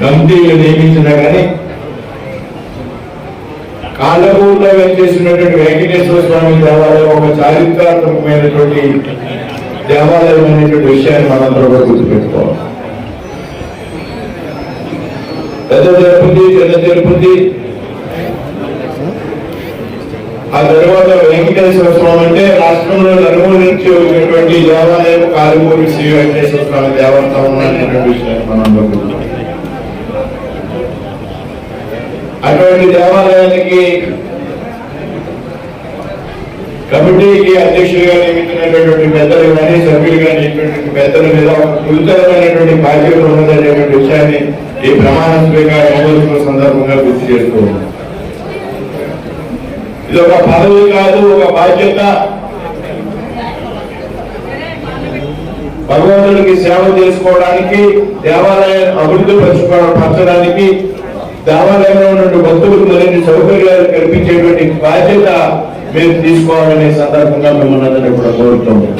కమిటీలు నియమించినా కానీ కాళ్ళకూరులో వెంచేసినటువంటి వెంకటేశ్వర స్వామి దేవాలయం ఒక చారిత్రాత్మకమైనటువంటి దేవాలయం అనేటువంటి విషయాన్ని మనందరూ కూడా గుర్తుపెట్టుకోవాలి. పెద్ద తిరుపతి చిన్న తిరుపతి ఆ తర్వాత వెంకటేశ్వర స్వామి అంటే రాష్ట్రంలో నలుమూల నుంచి వచ్చినటువంటి దేవాలయం కాలుమూరి శ్రీ వెంకటేశ్వర స్వామి దేవత ఉన్నటువంటి విషయాన్ని మనందరూ అటువంటి దేవాలయానికి కమిటీకి అధ్యక్షులుగా నియమించినటువంటి పెద్దలు కానీ సభ్యులుగా నియమించినటువంటి పెద్దల మీద గురుతరమైనటువంటి బాధ్యత ఉన్నదనేటువంటి విషయాన్ని ఈ ప్రమాణ స్వీకార సందర్భంగా గుర్తు చేస్తూ ఇది ఒక పదవి కాదు ఒక బాధ్యత. భగవంతుడికి సేవ చేసుకోవడానికి దేవాలయం అభివృద్ధి పరచడానికి దేవాలయంలో ఉన్న భక్తులకు మరిన్ని సౌకర్యాలు కల్పించేటువంటి బాధ్యత మీరు తీసుకోవాలనే సందర్భంగా మిమ్మల్ని అందరినీ కూడా కోరుతున్నాం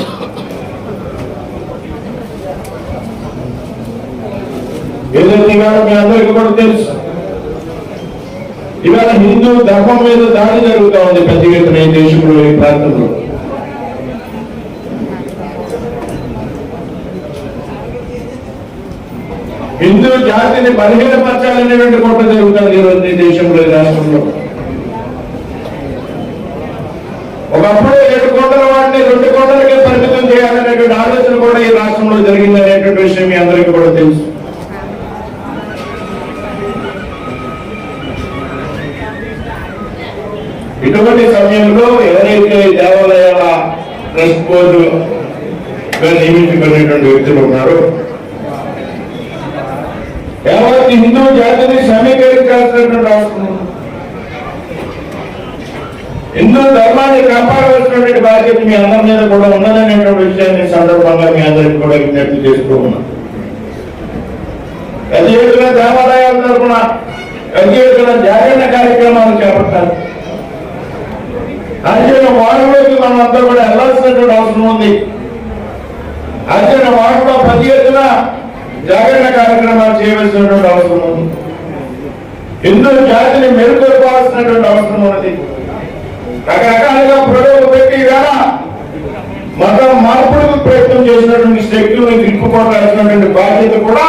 ఏదైతే మీ అందరికీ కూడా తెలుసు. ఇవాళ హిందూ ధర్మం మీద దాడి జరుగుతూ ఉంది పెద్ద ఎత్తున ఈ దేశంలో ఈ ప్రాంతంలో. హిందూ జాతిని బలహీనపరచాలనేటువంటి కోట జరుగుతుంది ఈరోజు ఈ దేశంలో ఈ రాష్ట్రంలో. ఒకప్పుడు ఏడు కోట్ల వాటిని రెండు కోట్లకే పరిమితం చేయాలి. ఇటువంటి సమయంలో ఎవరైతే దేవాలయాల ట్రస్ట్ బోర్డు నియమించుకునేటువంటి వ్యక్తులు ఉన్నారో యావత్ హిందూ జాతిని సమీకరించాల్సినటువంటి అవసరం హిందూ ధర్మాన్ని కాపాడవలసినటువంటి బాధ్యత మీ అందరి మీద కూడా ఉన్నదనేటువంటి విషయాన్ని సందర్భంగా మీ అందరికి కూడా విజ్ఞప్తి చేస్తూ ఉన్నా. పెద్ద ఎత్తున దేవాలయాల తరఫున పెద్ద ఎత్తున జాగరణ కార్యక్రమాలు చేపట్టాలి. అర్జున వాడలోకి మనం అంతా కూడా వెళ్ళాల్సినటువంటి అవసరం ఉంది. అర్జున వాడలో ప్రతి ఎత్తున జాగరణ కార్యక్రమాలు చేయవలసినటువంటి అవసరం ఉంది. ఎన్నో జాతిని మెరుగుపరపాల్సినటువంటి అవసరం ఉన్నది రకరకాలుగా ప్రయోగం పెట్టి వేళ మతం మార్పులకు ప్రయత్నం చేసినటువంటి శక్తులను తిప్పుకోవాల్సినటువంటి బాధ్యత కూడా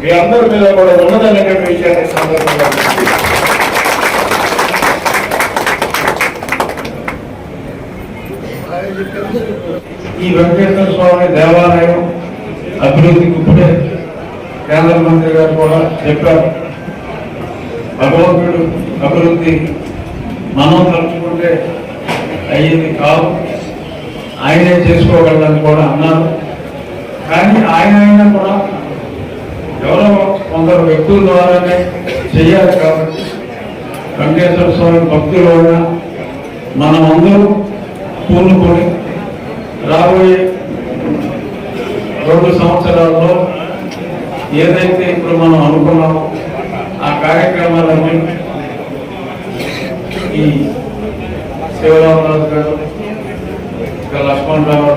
మీ అందరి మీద కూడా ఉన్నదనేటువంటి విషయాన్ని సందర్భంగా ఈ వెంకటేశ్వర స్వామి దేవాలయం అభివృద్ధికి ఇప్పుడే కేంద్ర మంత్రి గారు కూడా చెప్పారు. భగవంతుడు అభివృద్ధి మనం తలుచుకుంటే అయ్యేది కాదు. ఆయనే చేసుకోగలని కూడా అన్నారు. కానీ ఆయన అయినా కూడా ఎవరో కొందరు వ్యక్తుల ద్వారానే చెయ్యాలి కాబట్టి వెంకటేశ్వర స్వామి భక్తులు మనం అందరూ పూనుకొని రాబోయే రెండు సంవత్సరాల్లో ఏదైతే ఇప్పుడు మనం అనుకున్నామో ఆ కార్యక్రమాలన్నీ ఈ శివరామరాజు గారు ఇంకా లక్ష్మణ్ రావు